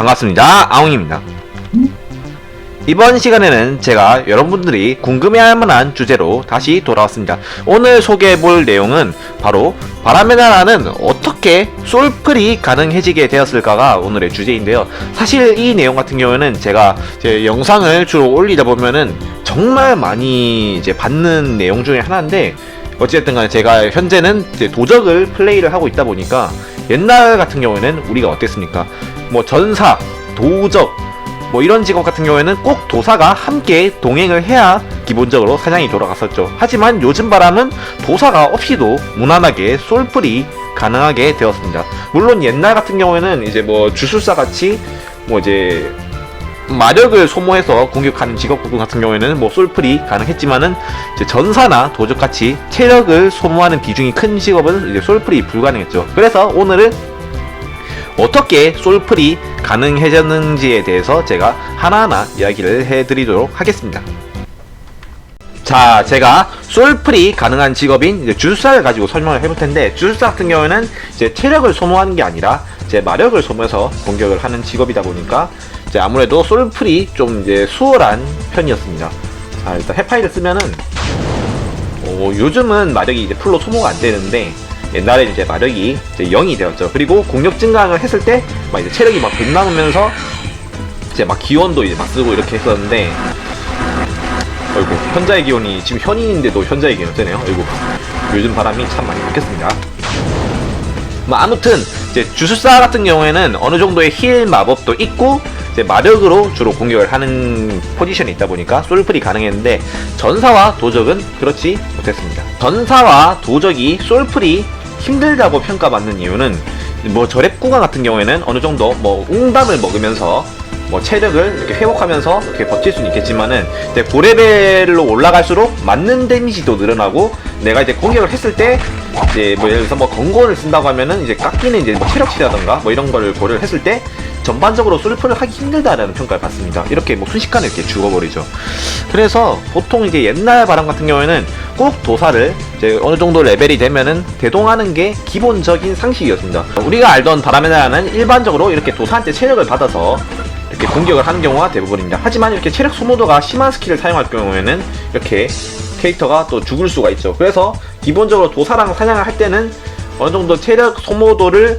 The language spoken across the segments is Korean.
반갑습니다. 아웅입니다. 이번 시간에는 제가 여러분들이 궁금해할 만한 주제로 다시 돌아왔습니다. 오늘 소개해볼 내용은 바로 바람의 나라는 어떻게 솔플이 가능해지게 되었을까가 오늘의 주제인데요. 사실 이 내용 같은 경우에는 제가 제 영상을 주로 올리다 보면은 정말 많이 이제 받는 내용 중에 하나인데 어찌됐든 간에 제가 현재는 도적을 플레이를 하고 있다 보니까 옛날 같은 경우에는 우리가 어땠습니까? 뭐 전사, 도적, 뭐 이런 직업 같은 경우에는 꼭 도사가 함께 동행을 해야 기본적으로 사냥이 돌아갔었죠. 하지만 요즘 바람은 도사가 없이도 무난하게 솔플이 가능하게 되었습니다. 물론 옛날 같은 경우에는 이제 뭐 주술사 같이 뭐 이제 마력을 소모해서 공격하는 직업 같은 경우에는 뭐 솔플이 가능했지만은 전사나 도적 같이 체력을 소모하는 비중이 큰 직업은 이제 솔플이 불가능했죠. 그래서 오늘은 어떻게 솔플이 가능해졌는지에 대해서 제가 하나하나 이야기를 해드리도록 하겠습니다. 자, 제가 솔플이 가능한 직업인 주술사를 가지고 설명을 해볼 텐데 주술사 같은 경우에는 이제 체력을 소모하는 게 아니라 이제 마력을 소모해서 공격을 하는 직업이다 보니까 이제 아무래도 솔플이 좀 이제 수월한 편이었습니다. 자, 일단 해파이를 쓰면은 어, 요즘은 마력이 이제 풀로 소모가 안 되는데 옛날에 이제 마력이 이제 0이 되었죠. 그리고 공격 증강을 했을 때 막 이제 체력이 막 빗나오면서 이제 막 기원도 이제 막 쓰고 이렇게 했었는데 어이구 현자의 기온이 지금 현인인데도 현자의 기온이 뜨네요. 어이구 요즘 바람이 참 많이 바뀌었습니다. 뭐 아무튼 이제 주술사 같은 경우에는 어느 정도의 힐 마법도 있고 이제 마력으로 주로 공격을 하는 포지션이 있다 보니까 솔플이 가능했는데 전사와 도적은 그렇지 못했습니다. 전사와 도적이 솔플이 힘들다고 평가받는 이유는 뭐 저랩 구간 같은 경우에는 어느 정도 뭐 웅담을 먹으면서 뭐 체력을 이렇게 회복하면서 이렇게 버틸 수는 있겠지만은 이제 고레벨로 올라갈수록 맞는 데미지도 늘어나고 내가 이제 공격을 했을 때 이제 뭐 예를 들어서 뭐 건곤을 쓴다고 하면은 이제 깎이는 이제 뭐 체력치라던가 뭐 이런 거를 고려를 했을 때 전반적으로 솔플을 하기 힘들다라는 평가를 받습니다. 이렇게 뭐 순식간에 이렇게 죽어버리죠. 그래서 보통 이제 옛날 바람 같은 경우에는 꼭 도사를 이제 어느 정도 레벨이 되면은 대동하는 게 기본적인 상식이었습니다. 우리가 알던 바람의 나라는 일반적으로 이렇게 도사한테 체력을 받아서 이렇게 공격을 하는 경우가 대부분입니다. 하지만 이렇게 체력 소모도가 심한 스킬을 사용할 경우에는 이렇게 캐릭터가 또 죽을 수가 있죠. 그래서 기본적으로 도사랑 사냥을 할 때는 어느 정도 체력 소모도를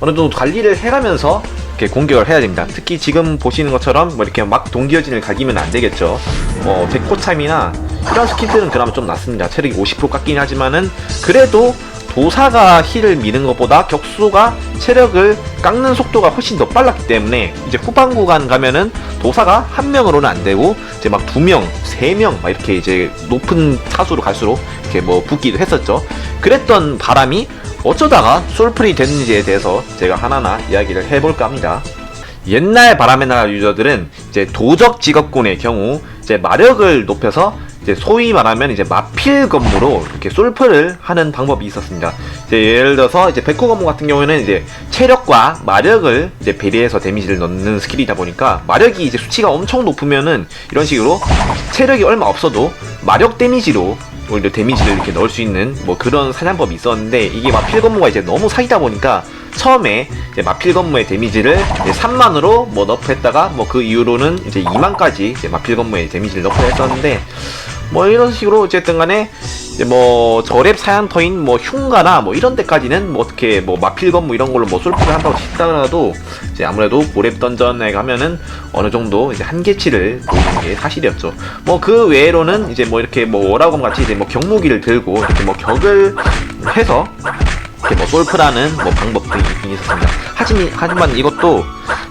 어느 정도 관리를 해가면서 이렇게 공격을 해야 됩니다. 특히 지금 보시는 것처럼 뭐 이렇게 막 동기어진을 갈기면 안 되겠죠. 어, 백호참이나 이런 스킬들은 그나마 좀 낫습니다. 체력이 50% 깎이긴 하지만은 그래도 도사가 힐을 미는 것보다 격수가 체력을 깎는 속도가 훨씬 더 빨랐기 때문에 이제 후반 구간 가면은 도사가 한 명으로는 안 되고 이제 막 두 명, 세 명 막 이렇게 이제 높은 차수로 갈수록 이렇게 뭐 붙기도 했었죠. 그랬던 바람이 어쩌다가 솔플이 됐는지에 대해서 제가 하나하나 이야기를 해볼까 합니다. 옛날 바람의 나라 유저들은 이제 도적 직업군의 경우 이제 마력을 높여서 이제 소위 말하면 이제 마필 건무로 이렇게 솔플을 하는 방법이 있었습니다. 이제 예를 들어서 이제 백호 건무 같은 경우에는 이제 체력과 마력을 이제 배리해서 데미지를 넣는 스킬이다 보니까 마력이 이제 수치가 엄청 높으면은 이런 식으로 체력이 얼마 없어도 마력 데미지로 오히려 데미지를 이렇게 넣을 수 있는 뭐 그런 사냥법이 있었는데 이게 마필 건무가 이제 너무 사기다 보니까 처음에 마필 건무의 데미지를 이제 3만으로 뭐 너프했다가 뭐 그 이후로는 이제 2만까지 이제 마필 건무의 데미지를 너프했었는데 뭐 이런 식으로 어쨌든 간에 뭐 저랩 사양터인 뭐 흉가나 뭐 이런 데까지는 뭐 어떻게 뭐 마필 건무 이런 걸로 뭐 솔플을 한다고 치더라도 이제 아무래도 고랩 던전에 가면은 어느 정도 이제 한계치를 보이는 게 사실이었죠. 뭐 그 외로는 이제 뭐 이렇게 뭐 워라검 같이 이제 뭐 경무기를 들고 이렇게 뭐 격을 해서 이렇게 뭐 솔프라는 뭐 방법도 있긴 있었습니다. 하지만 하지만 이것도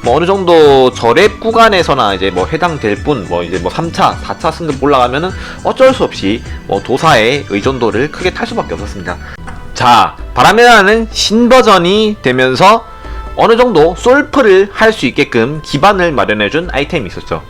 뭐 어느 정도 저랩 구간에서나 이제 뭐 해당될 뿐 뭐 이제 뭐 3차, 4차 승급 올라가면은 어쩔 수 없이 뭐 도사의 의존도를 크게 탈 수밖에 없었습니다. 자, 바람의 나라는 신버전이 되면서 어느 정도 솔프를 할 수 있게끔 기반을 마련해준 아이템이 있었죠.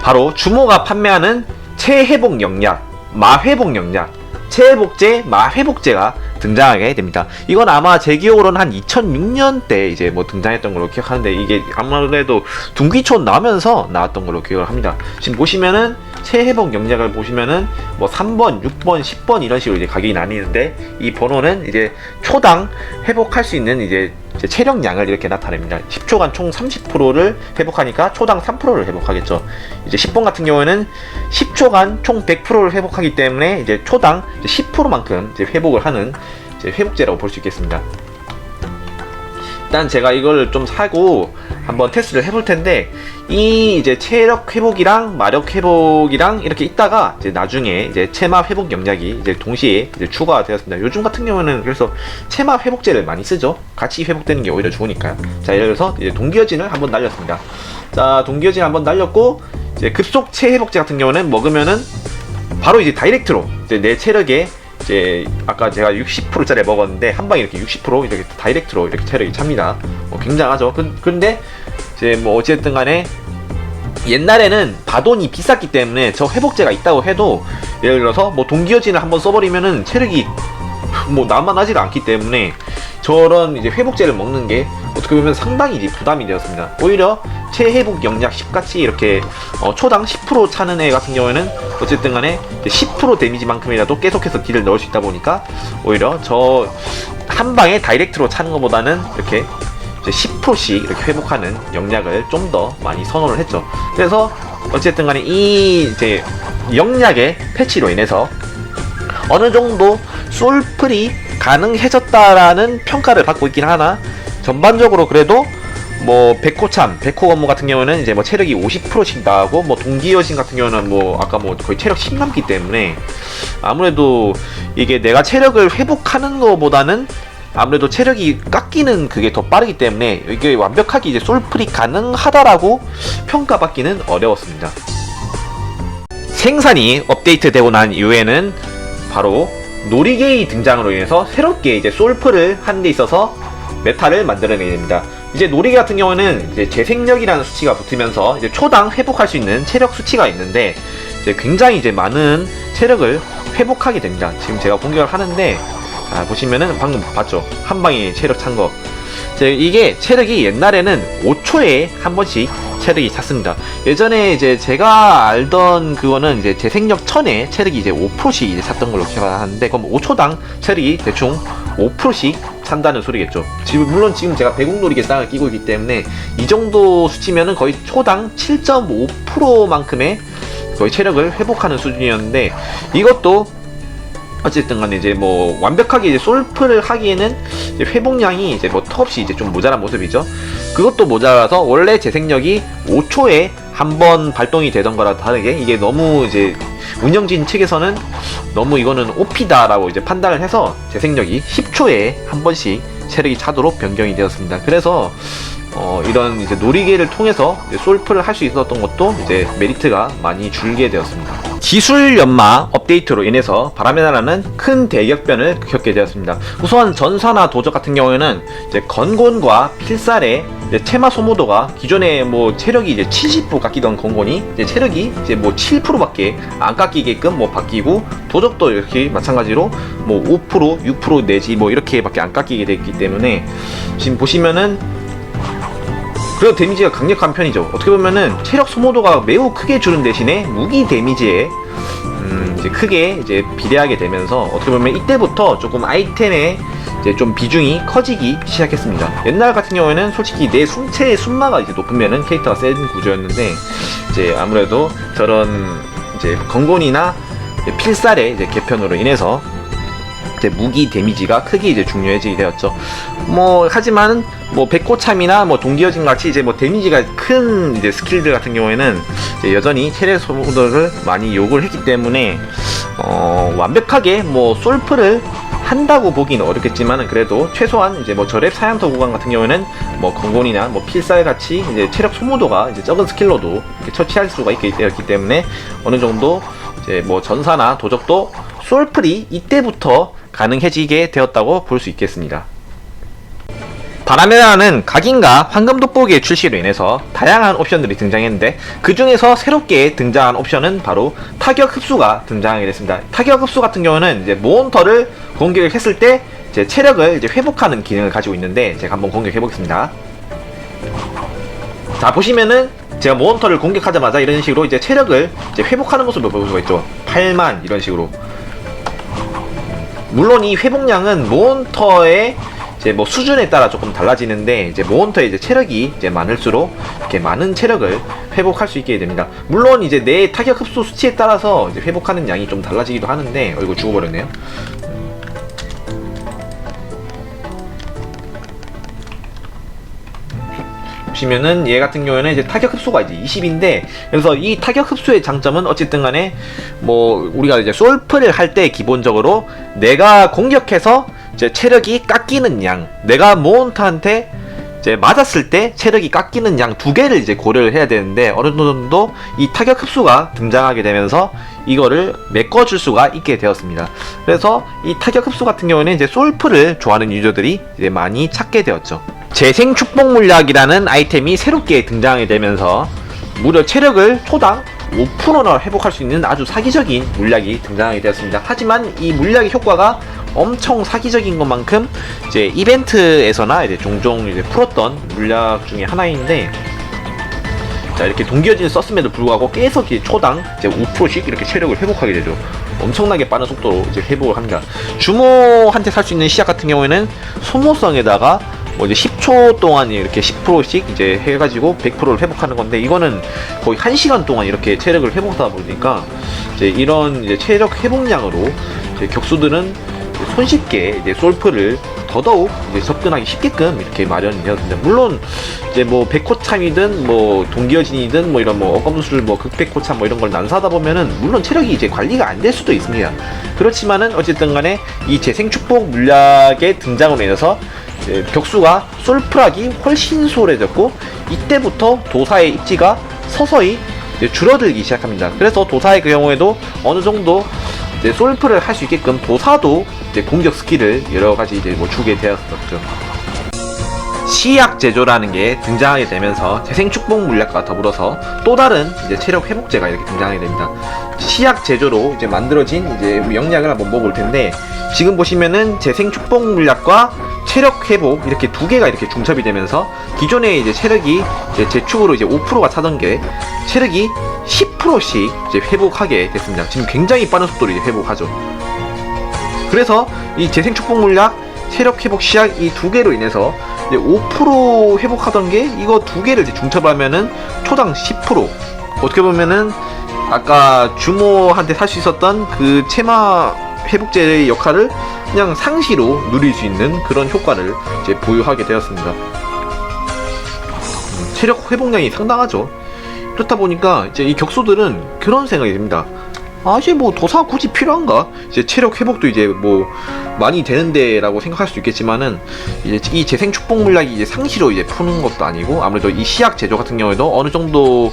바로 주모가 판매하는 체회복 영약, 마회복 영약, 체회복제, 마회복제가 등장하게 됩니다. 이건 아마 제 기억으로는 한 2006년 때 이제 뭐 등장했던 걸로 기억하는데 이게 아무래도 둥기촌 나면서 나왔던 걸로 기억을 합니다. 지금 보시면은 체회복 영약을 보시면은 뭐 3번, 6번, 10번 이런 식으로 이제 가격이 나뉘는데 이 번호는 이제 초당 회복할 수 있는 이제 이제 체력량을 이렇게 나타냅니다. 10초간 총 30%를 회복하니까 초당 3%를 회복하겠죠. 이제 10번 같은 경우에는 10초간 총 100%를 회복하기 때문에 이제 초당 이제 10%만큼 이제 회복을 하는 이제 회복제라고 볼 수 있겠습니다. 일단 제가 이걸 좀 사고 한번 테스트를 해볼 텐데 이 이제 체력 회복이랑 마력 회복이랑 이렇게 있다가 이제 나중에 이제 체마 회복 영약이 이제 동시에 이제 추가가 되었습니다. 요즘 같은 경우는 그래서 체마 회복제를 많이 쓰죠. 같이 회복되는 게 오히려 좋으니까요. 자, 예를 들어서 이제 동기어진을 한번 날렸습니다. 자, 동기어진 한번 날렸고 이제 급속 체 회복제 같은 경우는 먹으면은 바로 이제 다이렉트로 이제 내 체력에 이제 아까 제가 60%짜리 먹었는데 한 방에 이렇게 60% 이렇게 다이렉트로 이렇게 체력이 찹니다. 어, 굉장하죠. 그, 근데 이제 뭐 어쨌든 간에 옛날에는 바돈이 비쌌기 때문에 저 회복제가 있다고 해도 예를 들어서 뭐 동기어진을 한번 써버리면은 체력이 뭐 남아나지가 않기 때문에 저런 이제 회복제를 먹는 게 어떻게 보면 상당히 이제 부담이 되었습니다. 오히려 체회복 영약 10같이 이렇게 어, 초당 10% 차는 애 같은 경우에는 어쨌든 간에 이제 10% 데미지만큼이라도 계속해서 딜을 넣을 수 있다 보니까 오히려 저 한 방에 다이렉트로 차는 것보다는 이렇게 10%씩 이렇게 회복하는 영약을 좀 더 많이 선호를 했죠. 그래서 어쨌든 간에 이 이제 영약의 패치로 인해서 어느 정도 솔플이 가능해졌다라는 평가를 받고 있긴 하나 전반적으로 그래도 뭐 백호참, 백호 업무 같은 경우는 이제 뭐 체력이 50%씩 나가고 뭐 동기여신 같은 경우는 뭐 아까 뭐 거의 체력 10 남기 때문에 아무래도 이게 내가 체력을 회복하는 것보다는 아무래도 체력이 깎이는 그게 더 빠르기 때문에 이게 완벽하게 이제 솔플이 가능하다라고 평가받기는 어려웠습니다. 생산이 업데이트되고 난 이후에는 바로 놀이개의 등장으로 인해서 새롭게 이제 솔프를 하는 데 있어서 메타를 만들어내게 됩니다. 이제 놀이개 같은 경우는 이제 재생력이라는 수치가 붙으면서 이제 초당 회복할 수 있는 체력 수치가 있는데 이제 굉장히 이제 많은 체력을 회복하게 됩니다. 지금 제가 공격을 하는데 아, 보시면은 방금 봤죠? 한 방에 체력 찬 거. 이게 체력이 옛날에는 5초에 한 번씩 체력이 찼습니다. 예전에 이제 제가 알던 그거는 이제 재생력 1000에 체력이 이제 5%씩 이제 찼던 걸로 기억하는데 그럼 5초당 체력이 대충 5%씩 찬다는 소리겠죠. 지금 물론 지금 제가 배국놀이개 쌍을 끼고 있기 때문에 이 정도 수치면은 거의 초당 7.5%만큼의 거의 체력을 회복하는 수준이었는데 이것도 어쨌든 간에 이제 뭐 완벽하게 이제 솔프를 하기에는 이제 회복량이 이제 뭐 턱없이 이제 좀 모자란 모습이죠. 그것도 모자라서 원래 재생력이 5초에 한 번 발동이 되던 거라 다르게 이게 너무 이제 운영진 측에서는 너무 이거는 오피다라고 이제 판단을 해서 재생력이 10초에 한 번씩 체력이 차도록 변경이 되었습니다. 그래서 어, 이런 이제 놀이개를 통해서 이제 솔프를 할 수 있었던 것도 이제 메리트가 많이 줄게 되었습니다. 기술 연마 업데이트로 인해서 바람의 나라는 큰 대격변을 겪게 되었습니다. 우선 전사나 도적 같은 경우에는 이제 건곤과 필살의 체마 소모도가 기존에 뭐 체력이 이제 70% 깎이던 건곤이 이제 체력이 이제 뭐 7%밖에 안 깎이게끔 뭐 바뀌고 도적도 이렇게 마찬가지로 뭐 5% 6% 내지 뭐 이렇게밖에 안 깎이게 됐기 때문에 지금 보시면은 그리고 데미지가 강력한 편이죠. 어떻게 보면은 체력 소모도가 매우 크게 주는 대신에 무기 데미지에 음 이제 크게 이제 비례하게 되면서 어떻게 보면 이때부터 조금 아이템의 이제 좀 비중이 커지기 시작했습니다. 옛날 같은 경우에는 솔직히 내 숨체의 순마가 이제 높으면은 캐릭터가 센 구조였는데 이제 아무래도 저런 이제 건곤이나 필살의 이제 개편으로 인해서 이제 무기 데미지가 크게 이제 중요해지게 되었죠. 뭐 하지만 뭐 백호참이나 뭐 동기어진 같이 이제 뭐 데미지가 큰 이제 스킬들 같은 경우에는 여전히 체력 소모도를 많이 요구를 했기 때문에 어 완벽하게 뭐 솔프를 한다고 보기는 어렵겠지만은 그래도 최소한 이제 뭐 저랩 사양터 구간 같은 경우에는 뭐 건곤이나 뭐 필살 같이 이제 체력 소모도가 이제 적은 스킬로도 처치할 수가 있게 되었기 때문에 어느 정도 이제 뭐 전사나 도적도 솔플이 이때부터 가능해지게 되었다고 볼 수 있겠습니다. 바람의 나라는 각인과 황금 돋보기의 출시로 인해서 다양한 옵션들이 등장했는데 그 중에서 새롭게 등장한 옵션은 바로 타격 흡수가 등장하게 됐습니다. 타격 흡수 같은 경우는 이제 모헌터를 공격을 했을 때 이제 체력을 이제 회복하는 기능을 가지고 있는데 제가 한번 공격해 보겠습니다. 자 보시면은 제가 모헌터를 공격하자마자 이런 식으로 이제 체력을 이제 회복하는 모습을 볼 수가 있죠. 8만 이런 식으로. 물론 이 회복량은 모헌터의 이제 뭐 수준에 따라 조금 달라지는데 이제 몬스터의 이제 체력이 이제 많을수록 이렇게 많은 체력을 회복할 수 있게 됩니다. 물론 이제 내 타격 흡수 수치에 따라서 이제 회복하는 양이 좀 달라지기도 하는데 어 이거 죽어버렸네요. 보시면은 얘 같은 경우에는 이제 타격 흡수가 이제 20인데 그래서 이 타격 흡수의 장점은 어쨌든 간에 뭐 우리가 이제 솔프를 할 때 기본적으로 내가 공격해서 이제 체력이 깎이는 양 내가 몬스터한테 이제 맞았을 때 체력이 깎이는 양 두 개를 이제 고려를 해야 되는데 어느 정도 이 타격 흡수가 등장하게 되면서 이거를 메꿔줄 수가 있게 되었습니다. 그래서 이 타격 흡수 같은 경우는 이제 솔프를 좋아하는 유저들이 이제 많이 찾게 되었죠. 재생 축복 물약이라는 아이템이 새롭게 등장하게 되면서 무려 체력을 초당 5%나 회복할 수 있는 아주 사기적인 물약이 등장하게 되었습니다. 하지만 이 물약의 효과가 엄청 사기적인 것만큼 이제 이벤트에서나 이제 종종 이제 풀었던 물약 중에 하나인데 자 이렇게 동기어진을 썼음에도 불구하고 계속 초당 이제 5%씩 이렇게 체력을 회복하게 되죠. 엄청나게 빠른 속도로 이제 회복을 합니다. 주모한테 살 수 있는 시약 같은 경우에는 소모성에다가 뭐 이제 10초 동안 이렇게 10%씩 이제 해가지고 100%를 회복하는 건데 이거는 거의 1시간 동안 이렇게 체력을 회복하다 보니까 이제 이런 이제 체력 회복량으로 이제 격수들은 손쉽게 이제 솔프를 더더욱 이제 접근하기 쉽게끔 이렇게 마련이 되었습니다. 물론 이제 뭐 백호참이든 뭐 동기어진이든 뭐 이런 뭐 어검술 뭐 극백호참 뭐 이런 걸 난사하다 보면은 물론 체력이 이제 관리가 안 될 수도 있습니다. 그렇지만은 어쨌든 간에 이 재생 축복 물약의 등장으로 인해서 이제 격수가 솔프락이 훨씬 소홀해졌고 이때부터 도사의 입지가 서서히 줄어들기 시작합니다. 그래서 도사의 그 경우에도 어느 정도 솔프를 할 수 있게끔 도사도 공격 스킬을 여러 가지 이제 뭐 주게 되었었죠. 시약 제조라는 게 등장하게 되면서 재생 축복 물약과 더불어서 또 다른 이제 체력 회복제가 이렇게 등장하게 됩니다. 시약 제조로 이제 만들어진 이제 영약을 한번 먹어볼 텐데 지금 보시면은 재생 축복 물약과 체력 회복 이렇게 두 개가 이렇게 중첩이 되면서 기존에 이제 체력이 이제 제축으로 이제 5%가 차던 게 체력이 10%씩 이제 회복하게 됐습니다. 지금 굉장히 빠른 속도로 이제 회복하죠. 그래서 이 재생 축복 물약, 체력 회복 시약 이 두 개로 인해서 이제 5% 회복하던 게 이거 두 개를 중첩하면은 초당 10% 어떻게 보면은 아까 주모한테 살 수 있었던 그 체마 회복제의 역할을 그냥 상시로 누릴 수 있는 그런 효과를 이제 보유하게 되었습니다. 음, 체력 회복량이 상당하죠. 그렇다 보니까 이제 이 격수들은 그런 생각이 듭니다. 아, 이제 뭐 도사 굳이 필요한가? 이제 체력 회복도 이제 뭐 많이 되는데라고 생각할 수 있겠지만은 이제 이 재생 축복 물약이 이제 상시로 이제 푸는 것도 아니고 아무래도 이 시약 제조 같은 경우에도 어느 정도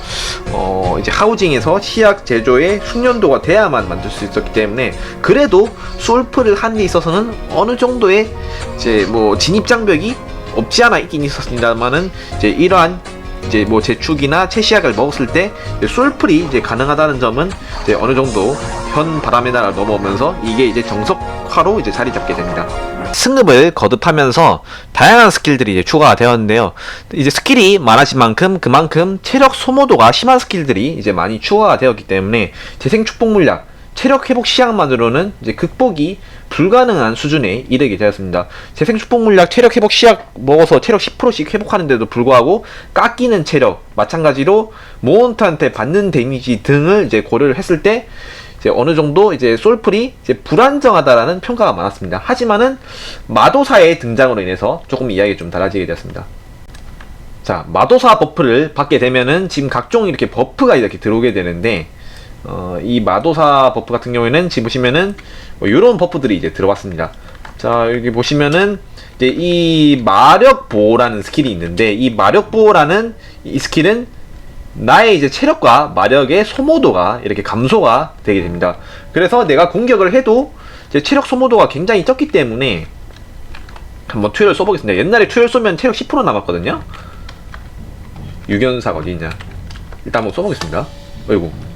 어 이제 하우징에서 시약 제조의 숙련도가 돼야만 만들 수 있었기 때문에 그래도 솔프를 하는 데 있어서는 어느 정도의 이제 뭐 진입 장벽이 없지 않아 있긴 있었습니다만은 이제 이러한 이제 뭐 제축이나 채시약을 먹었을 때 솔플이 이제 가능하다는 점은 이제 어느 정도 현 바람의 나라 넘어오면서 이게 이제 정석화로 이제 자리 잡게 됩니다. 승급을 거듭하면서 다양한 스킬들이 이제 추가가 되었는데요. 이제 스킬이 많아진 만큼 그만큼 체력 소모도가 심한 스킬들이 이제 많이 추가가 되었기 때문에 재생 축복 물약 체력 회복 시약만으로는 이제 극복이 불가능한 수준에 이르게 되었습니다. 재생 축복 물약 체력 회복 시약 먹어서 체력 10%씩 회복하는데도 불구하고 깎이는 체력 마찬가지로 모원트한테 받는 데미지 등을 이제 고려를 했을 때 이제 어느 정도 이제 솔플이 이제 불안정하다라는 평가가 많았습니다. 하지만은 마도사의 등장으로 인해서 조금 이야기가 좀 달라지게 되었습니다. 자, 마도사 버프를 받게 되면은 지금 각종 이렇게 버프가 이렇게 들어오게 되는데 어, 이 마도사 버프 같은 경우에는 지금 보시면은 뭐 이런 버프들이 이제 들어왔습니다. 자 여기 보시면은 이제 이 마력 보호라는 스킬이 있는데 이 마력 보호라는 이 스킬은 나의 이제 체력과 마력의 소모도가 이렇게 감소가 되게 됩니다. 그래서 내가 공격을 해도 이제 체력 소모도가 굉장히 적기 때문에 한번 투여를 써보겠습니다. 옛날에 투여를 쏘면 체력 10% 남았거든요. 유견사가 어디 있냐? 일단 한번 써보겠습니다. 어이구.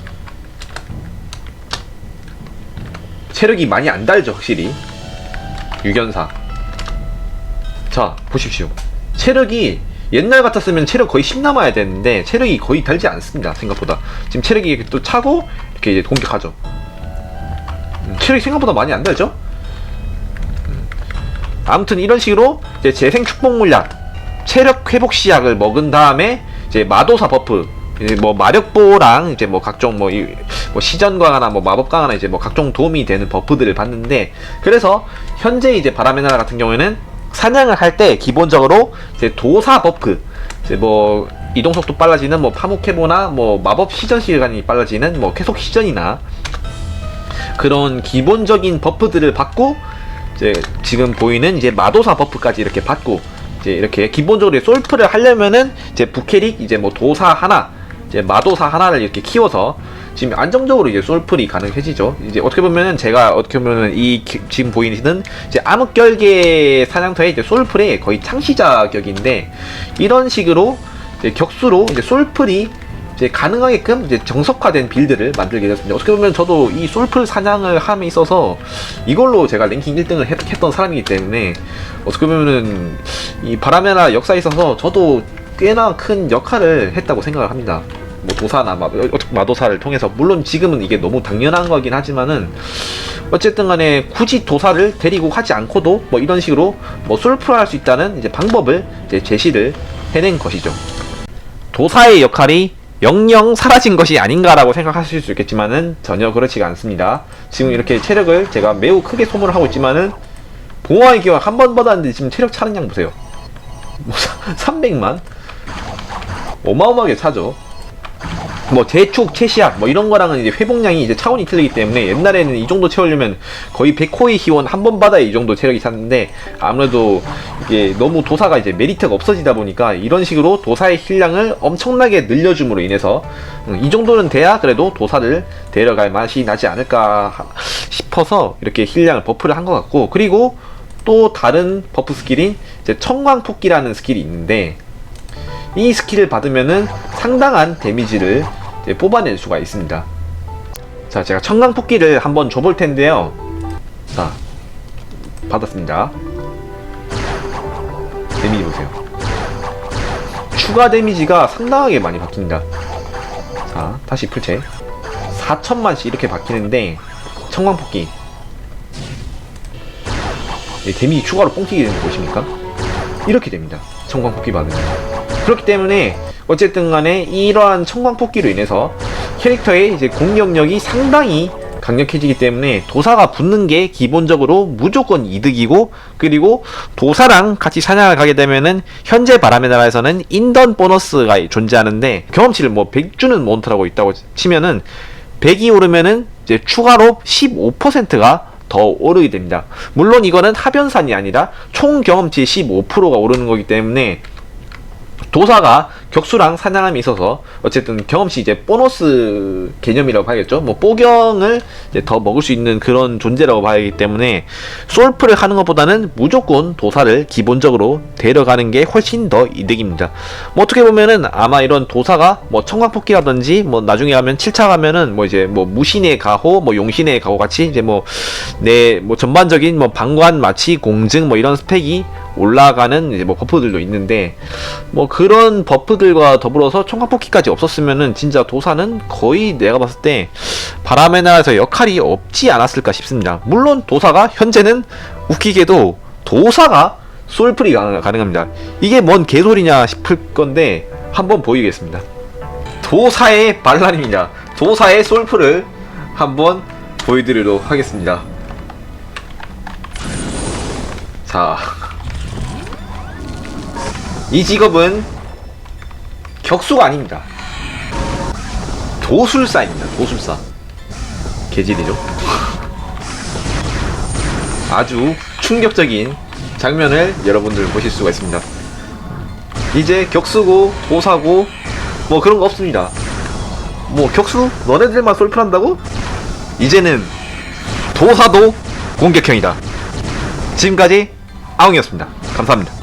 체력이 많이 안 달죠 확실히. 유견사. 자 보십시오. 체력이 옛날 같았으면 체력 거의 10 남아야 되는데 체력이 거의 달지 않습니다 생각보다. 지금 체력이 이렇게 또 차고 이렇게 이제 공격하죠. 음, 체력이 생각보다 많이 안 달죠? 음. 아무튼 이런 식으로 이제 재생 축복 물약, 체력 회복 시약을 먹은 다음에 이제 마도사 버프, 뭐 마력보랑 이제 뭐 각종 뭐, 이, 뭐 시전 강화나 뭐 마법 강화나 이제 뭐 각종 도움이 되는 버프들을 받는데 그래서 현재 이제 바람의 나라 같은 경우에는 사냥을 할 때 기본적으로 이제 도사 버프, 이제 뭐 이동 속도 빨라지는 뭐 파묵 해보나 뭐 마법 시전 시간이 빨라지는 뭐 계속 시전이나 그런 기본적인 버프들을 받고 이제 지금 보이는 이제 마도사 버프까지 이렇게 받고 이제 이렇게 기본적으로 솔프를 하려면은 이제 부캐릭 이제 뭐 도사 하나 이제 마도사 하나를 이렇게 키워서 지금 안정적으로 이제 솔플이 가능해지죠. 이제 어떻게 보면은 제가 어떻게 보면은 이 기- 지금 보이는 이제 암흑결계 사냥터의 이제 솔플의 거의 창시자 격인데 이런 식으로 이제 격수로 이제 솔플이 이제 가능하게끔 이제 정석화된 빌드를 만들게 됐습니다. 어떻게 보면 저도 이 솔플 사냥을 함에 있어서 이걸로 제가 랭킹 1등을 했, 던 사람이기 때문에 어떻게 보면은 이 바람의 나라 역사에 있어서 저도 꽤나 큰 역할을 했다고 생각을 합니다. 뭐 도사나 마, 어, 마도사를 통해서 물론 지금은 이게 너무 당연한 거긴 하지만은 어쨌든 간에 굳이 도사를 데리고 하지 않고도 뭐 이런 식으로 뭐 솔플 할수 있다는 이제 방법을 이제 제시를 해낸 것이죠. 도사의 역할이 영영 사라진 것이 아닌가라고 생각하실 수 있겠지만은 전혀 그렇지가 않습니다. 지금 이렇게 체력을 제가 매우 크게 소모를 하고 있지만은 봉화의 기왕 한번 받았는데 지금 체력 차는 양 보세요. 뭐 300만? 어마어마하게 차죠. 뭐 재축, 채시약 뭐 이런 거랑은 이제 회복량이 이제 차원이 틀리기 때문에 옛날에는 이 정도 채우려면 거의 100호의 희원 한 번 받아야 이 정도 체력이 찼는데 아무래도 이게 너무 도사가 이제 메리트가 없어지다 보니까 이런 식으로 도사의 힐량을 엄청나게 늘려줌으로 인해서 음, 이 정도는 돼야 그래도 도사를 데려갈 맛이 나지 않을까 하- 싶어서 이렇게 힐량을 버프를 한 것 같고 그리고 또 다른 버프 스킬인 이제 청광폭기라는 스킬이 있는데 이 스킬을 받으면은 상당한 데미지를 뽑아낼 수가 있습니다. 자, 제가 청강폭기를 한번 줘볼 텐데요. 자, 받았습니다. 데미지 보세요. 추가 데미지가 상당하게 많이 바뀝니다. 자, 다시 풀체. 4천만씩 이렇게 바뀌는데, 청광폭기. 이 데미지 추가로 뽕튀기 되는 거 보십니까? 이렇게 됩니다. 청광폭기 받으면. 그렇기 때문에 어쨌든 간에 이러한 청광폭기로 인해서 캐릭터의 이제 공격력이 상당히 강력해지기 때문에 도사가 붙는 게 기본적으로 무조건 이득이고 그리고 도사랑 같이 사냥을 가게 되면은 현재 바람의 나라에서는 인던 보너스가 존재하는데 경험치를 뭐 100주는 몬트라고 있다고 치면은 100이 오르면은 이제 추가로 15%가 더 오르게 됩니다. 물론 이거는 하변산이 아니라 총 경험치 15%가 오르는 거기 때문에 도사가 격수랑 사냥함에 있어서 어쨌든 경험치 이제 보너스 개념이라고 봐야겠죠. 뭐 뽀경을 이제 더 먹을 수 있는 그런 존재라고 봐야 하기 때문에 솔프를 하는 것보다는 무조건 도사를 기본적으로 데려가는 게 훨씬 더 이득입니다. 뭐 어떻게 보면은 아마 이런 도사가 뭐 청광폭기라든지 뭐 나중에 가면 7차 가면은 뭐 이제 뭐 무신의 가호, 뭐 용신의 가호 같이 이제 뭐내뭐 전반적인 뭐 방관 마치 공증 뭐 이런 스펙이 올라가는 이제 뭐 버프들도 있는데 뭐 그런 버프 들과 더불어서 총각뽑기까지 없었으면은 진짜 도사는 거의 내가 봤을 때 바람의 나라에서 역할이 없지 않았을까 싶습니다. 물론 도사가 현재는 웃기게도 도사가 솔플이 가능, 가능합니다. 이게 뭔 개소리냐 싶을 건데 한번 보이겠습니다. 도사의 반란입니다. 도사의 솔플을 한번 보여드리도록 하겠습니다. 자, 이 직업은 격수가 아닙니다. 도술사입니다. 도술사. 개질이죠. 아주 충격적인 장면을 여러분들 보실 수가 있습니다. 이제 격수고 도사고 뭐 그런 거 없습니다. 뭐 격수 너네들만 솔플한다고? 이제는 도사도 공격형이다. 지금까지 아웅이었습니다. 감사합니다.